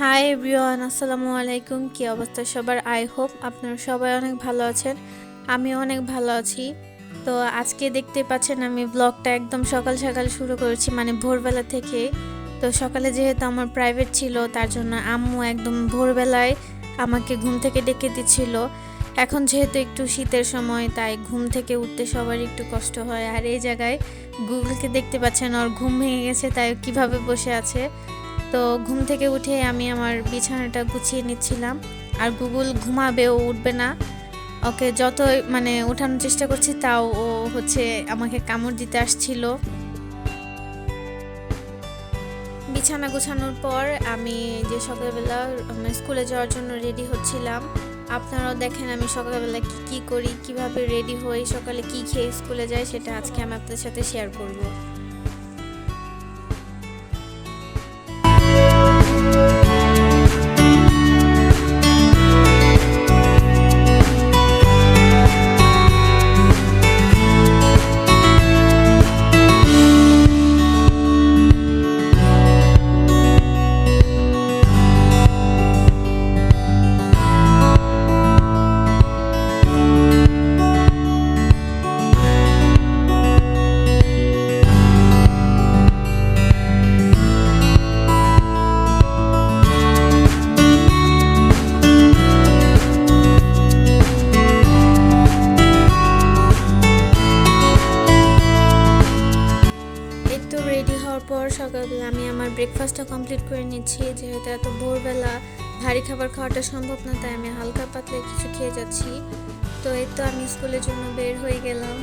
Hi everyone আসসালামু আলাইকুম। কি অবস্থা সবার? আই হোপ আপনারা সবাই অনেক ভালো আছেন। আমি অনেক ভালো আছি। তো আজকে দেখতে পাচ্ছেন আমি ব্লগটা একদম সকাল সকাল শুরু করেছি মানে ভোরবেলা থেকে। তো সকালে যেহেতু আমার প্রাইভেট ছিল, তার জন্য আম্মু একদম ভোরবেলায় আমাকে ঘুম থেকে ডেকে দিচ্ছিল। এখন যেহেতু একটু শীতের সময়, তাই ঘুম থেকে উঠতে সবার একটু কষ্ট হয়। আর এই জায়গায় গুগলকে দেখতে পাচ্ছেন, ওর ঘুম ভেঙে গেছে, তাই কীভাবে বসে আছে। তো ঘুম থেকে উঠে আমি আমার বিছানাটা গুছিয়ে নিচ্ছিলাম। আর গুগল ঘুমাবে ও উঠবে না। ওকে যত মানে ওঠানোর চেষ্টা করছি, তাও ও হচ্ছে আমাকে কামড় দিতে আসছিল। বিছানা গোছানোর পর আমি যে সকালবেলা মানে স্কুলে যাওয়ার জন্য রেডি হচ্ছিলাম, আপনারাও দেখেন আমি সকালবেলা কি কি করি, কীভাবে রেডি হই, সকালে কি খেয়ে স্কুলে যাই, সেটা আজকে আমি আপনাদের সাথে শেয়ার করব। এই পর সকালবেলা আমি আমার ব্রেকফাস্টটা কমপ্লিট করে নিচ্ছি। যেহেতু এত ভোরবেলা ভারী খাবার খাওয়াটা সম্ভব না, তাই আমি হালকা পাতলা কিছু খেয়ে যাচ্ছি। তো এই তো আমি স্কুলের জন্য বের হয়ে গেলাম।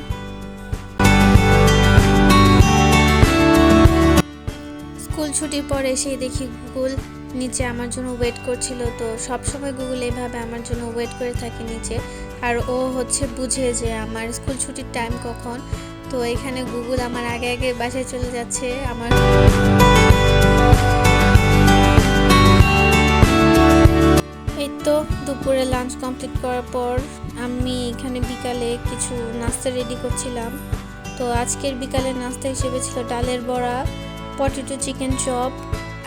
স্কুল ছুটির পর এসে দেখি গুগল নিচে আমার জন্য ওয়েট করছিল। তো সব সময় গুগল এভাবে আমার জন্য ওয়েট করে থাকে নিচে। আর ও হচ্ছে বুঝে যে আমার স্কুল ছুটির টাইম কখন। তো এখানে গুগল আমার আগে আগে বাসায় চলে যাচ্ছে, আমার এই তো দুপুরে লাঞ্চ কমপ্লিট করার পর আমি এখানে বিকালে কিছু নাস্তা রেডি করছিলাম। তো আজকের বিকালে নাস্তা হিসেবে ছিল ডালের বড়া পটেটো চিকেন চপ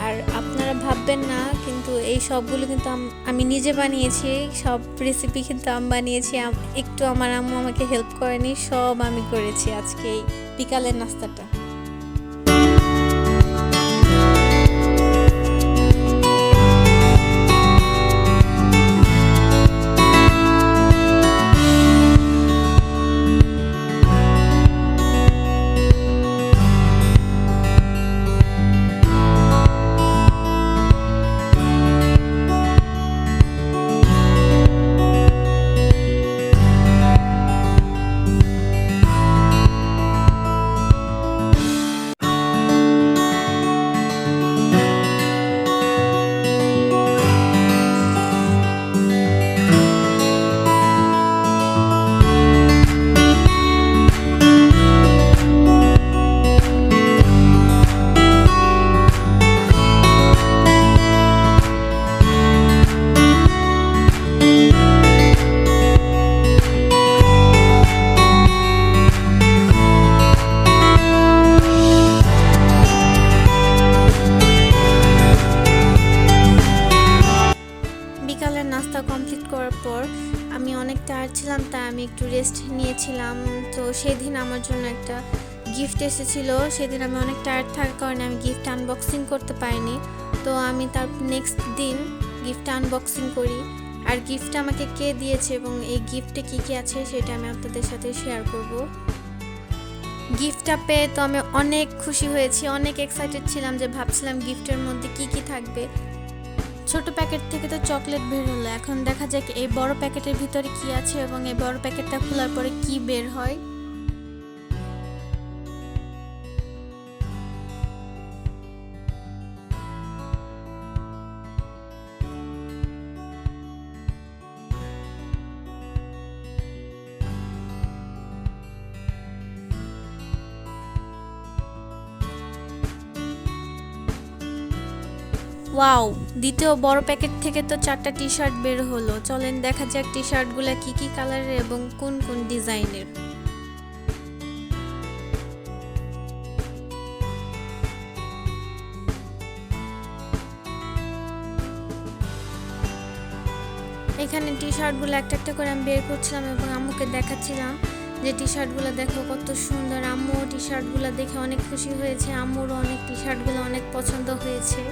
আর আপনারা ভাববেন না, কিন্তু এই সবগুলো কিন্তু আমি নিজে বানিয়েছি, সব রেসিপি কিন্তু আমি বানিয়েছি একটু আমার আম্মু আমাকে হেল্প করেনি, সব আমি করেছি আজকে এই বিকালের নাস্তাটা। ছিলাম তাই আমি একটু রেস্ট নিয়েছিলাম। তো সেদিন আমার জন্য একটা গিফট এসেছিল। সেদিন আমি অনেক টায়ার্ড থাকার কারণে আমি গিফট আনবক্সিং করতে পারিনি। তো আমি তার নেক্সট দিন গিফট আনবক্সিং করি। আর গিফটটা আমাকে কে দিয়েছে এবং এই গিফটে কী কী আছে সেটা আমি আপনাদের সাথে শেয়ার করব। গিফটটা পেয়ে তো আমি অনেক খুশি হয়েছি। অনেক এক্সাইটেড ছিলাম যে ভাবছিলাম গিফটের মধ্যে কি কি থাকবে। ছোট প্যাকেট থেকে তো চকলেট বের হলো। এখন দেখা যাক এই বড় প্যাকেটের ভিতরে কি আছে এবং এই বড় প্যাকেটটা খোলার পরে কি বের হয়। ওয়াও, দ্বিতীয় বড় প্যাকেট থেকে তো চারটা টি শার্ট বের হলো। চলেন দেখা যাক টি শার্টগুলো কি কি কালারের এবং কোন কোন ডিজাইনের। এখানে টি শার্টগুলো একটা একটা করে আমি বের করছিলাম এবং আম্মুকে দেখাচ্ছিলাম যে টি শার্টগুলো দেখো কত সুন্দর। আম্মু টি শার্টগুলো দেখে অনেক খুশি হয়েছে। আম্মুরও অনেক টি শার্টগুলো অনেক পছন্দ হয়েছে।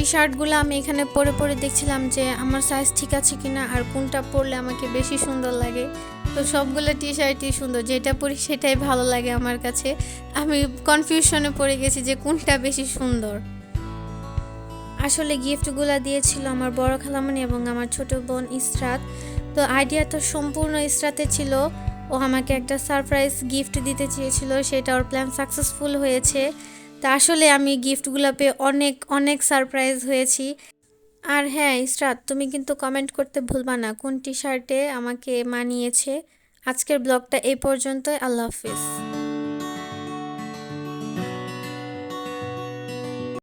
টি শার্টগুলো আমি এখানে পরে পরে দেখছিলাম যে আমার সাইজ ঠিক আছে কিনা আর কোনটা পরলে আমাকে বেশি সুন্দর লাগে। তো সবগুলো টি শার্টই সুন্দর, যেটা পরি সেটাই ভালো লাগে আমার কাছে। আমি কনফিউশনে পড়ে গেছি যে কোনটা বেশি সুন্দর। আসলে গিফটগুলো দিয়েছিল আমার বড় খালামণি এবং আমার ছোট বোন ইসরাত। তো আইডিয়া তো সম্পূর্ণ ইসরাতে ছিল। ও আমাকে একটা সারপ্রাইজ গিফট দিতে চেয়েছিল, সেটা ওর প্ল্যান সাকসেসফুল হয়েছে। তা আসলে আমি গিফটগুলো পেয়ে অনেক অনেক সারপ্রাইজ হয়েছি। আর হ্যাঁ ইসরাত তুমি কিন্তু কমেন্ট করতে ভুলবা না। কোন টি শার্টে আমাকে মানিয়েছে? আজকের ব্লগটা এই পর্যন্তই। আল্লাহ হাফিজ।